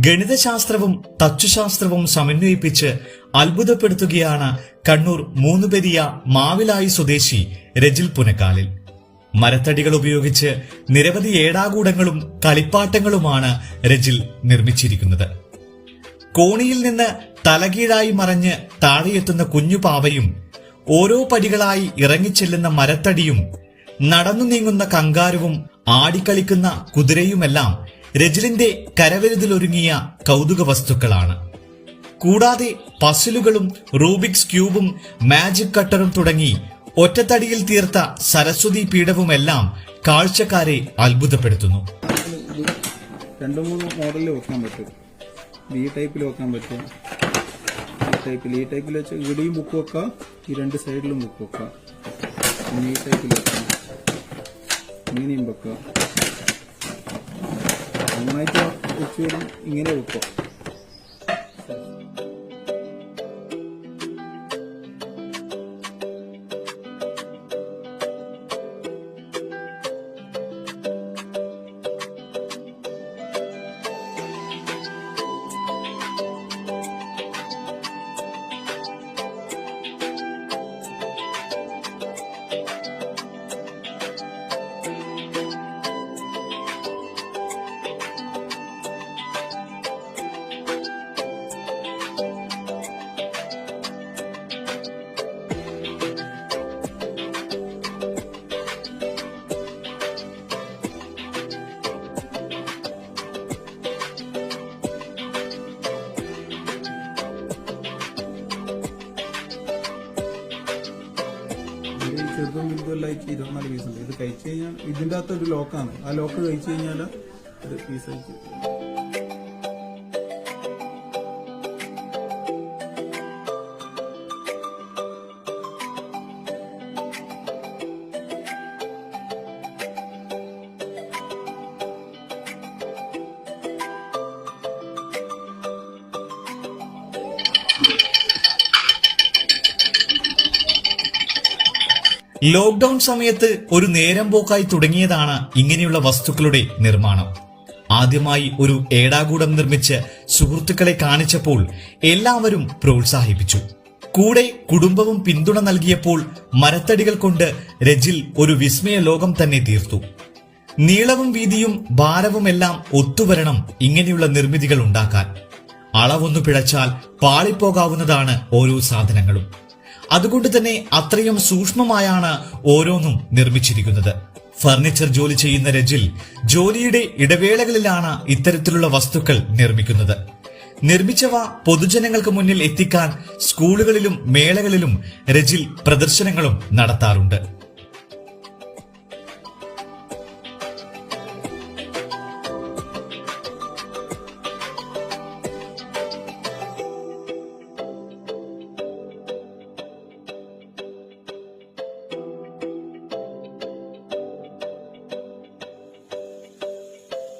ഗണിതശാസ്ത്രവും തച്ചുശാസ്ത്രവും സമന്വയിപ്പിച്ച് അത്ഭുതപ്പെടുത്തുകയാണ് കണ്ണൂർ മൂന്നുപെരിയ മാവിലായി സ്വദേശി രജിൽ പുനക്കാലിൽ. മരത്തടികൾ ഉപയോഗിച്ച് നിരവധി ഏടാകൂടങ്ങളും കളിപ്പാട്ടങ്ങളുമാണ് രജിൽ നിർമ്മിച്ചിരിക്കുന്നത്. കോണിയിൽ നിന്ന് തലകീഴായി മറഞ്ഞ് താഴെയെത്തുന്ന കുഞ്ഞുപാവയും ഓരോ പടികളായി ഇറങ്ങിച്ചെല്ലുന്ന മരത്തടിയും നടന്നു നീങ്ങുന്ന കങ്കാരവും ആടിക്കളിക്കുന്ന കുതിരയുമെല്ലാം രജിലിന്റെ കരവിരുതിലൊരുങ്ങിയ കൗതുക വസ്തുക്കളാണ് കൂടാതെ പസിലുകളും റൂബിക്സ് ക്യൂബും മാജിക് കട്ടറും തുടങ്ങി ഒറ്റത്തടിയിൽ തീർത്ത സരസ്വതി പീഠവുമെല്ലാം കാഴ്ചക്കാരെ അത്ഭുതപ്പെടുത്തുന്നു. രണ്ടു മൂന്ന് മോഡലിൽ വെക്കാൻ പറ്റും. ഈ ടൈപ്പിൽ വെക്കാൻ പറ്റും. ഈ ടൈപ്പിൽ ഈ ടൈപ്പിൽ വെച്ച് ഇവിടെയും ബുക്ക് വെക്കാം ഈ രണ്ട് സൈഡിലും ബുക്ക് വെക്കാം. ഈ ടൈപ്പിൽ വെക്കാം. ഇങ്ങനെയും വെക്കാം. നന്നായിട്ട് വെച്ച് ഇങ്ങനെ വെക്കാം. ചെറുതും വലുതും എല്ലാം ആയിട്ട് ഇരുപത്തിനാല് പീസ് ഉണ്ട്. ഇത് കഴിച്ചു കഴിഞ്ഞാൽ ഇതിന്റെ അകത്ത് ഒരു ലോക്കാണ് ആ ലോക്ക് കഴിച്ചു കഴിഞ്ഞാൽ ഇത് പീസ് ആയിട്ട് ലോക്ഡൌൺ സമയത്ത് ഒരു നേരം പോക്കായി തുടങ്ങിയതാണ് ഇങ്ങനെയുള്ള വസ്തുക്കളുടെ നിർമ്മാണം. ആദ്യമായി ഒരു ഏടാകൂടം നിർമ്മിച്ച് സുഹൃത്തുക്കളെ കാണിച്ചപ്പോൾ എല്ലാവരും പ്രോത്സാഹിപ്പിച്ചു. കൂടെ കുടുംബവും പിന്തുണ നൽകിയപ്പോൾ മരത്തടികൾ കൊണ്ട് രജിൽ ഒരു വിസ്മയ ലോകം തന്നെ തീർത്തു. നീളവും വീതിയും ഭാരവുമെല്ലാം ഒത്തുവരണം ഇങ്ങനെയുള്ള നിർമ്മിതികൾ ഉണ്ടാക്കാൻ. അളവൊന്നു പിഴച്ചാൽ പാളിപ്പോകാവുന്നതാണ് ഓരോ സാധനങ്ങളും. അതുകൊണ്ട് തന്നെ അത്രയും സൂക്ഷ്മമായാണ് ഓരോന്നും നിർമ്മിച്ചിരിക്കുന്നത്. ഫർണിച്ചർ ജോലി ചെയ്യുന്ന രജിൽ ജോലിയുടെ ഇടവേളകളിലാണ് ഇത്തരത്തിലുള്ള വസ്തുക്കൾ നിർമ്മിക്കുന്നത്. നിർമ്മിച്ചവ പൊതുജനങ്ങൾക്ക് മുന്നിൽ എത്തിക്കാൻ സ്കൂളുകളിലും മേളകളിലും രജിൽ പ്രദർശനങ്ങളും നടത്താറുണ്ട്.